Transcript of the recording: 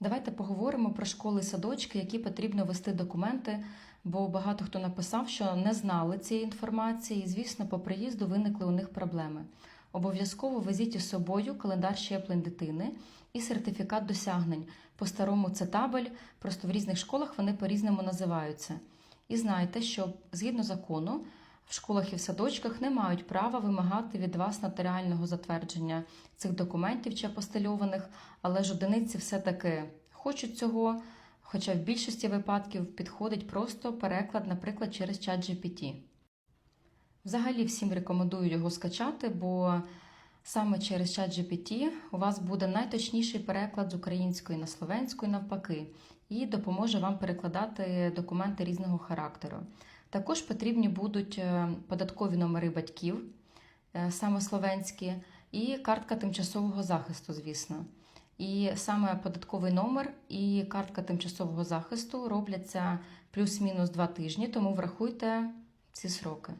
Давайте поговоримо про школи і садочки, які потрібно вести документи, бо багато хто написав, що не знали цієї інформації, і, звісно, по приїзду виникли у них проблеми. Обов'язково везіть із собою календар щеплень дитини і сертифікат досягнень. По-старому це табель, просто в різних школах вони по-різному називаються. І знайте, що згідно закону в школах і в садочках не мають права вимагати від вас нотаріального затвердження цих документів чи апостильованих, але ж одиниці все-таки хочуть цього. Хоча в більшості випадків підходить просто переклад, наприклад, через чат GPT. Взагалі всім рекомендую його скачати, бо саме через чат GPT у вас буде найточніший переклад з української на словенську і навпаки, і допоможе вам перекладати документи різного характеру. Також потрібні будуть е, податкові номери батьків, е, саме словенські, і картка тимчасового захисту, звісно. І саме податковий номер і картка тимчасового захисту робляться плюс-мінус два тижні, тому врахуйте ці сроки.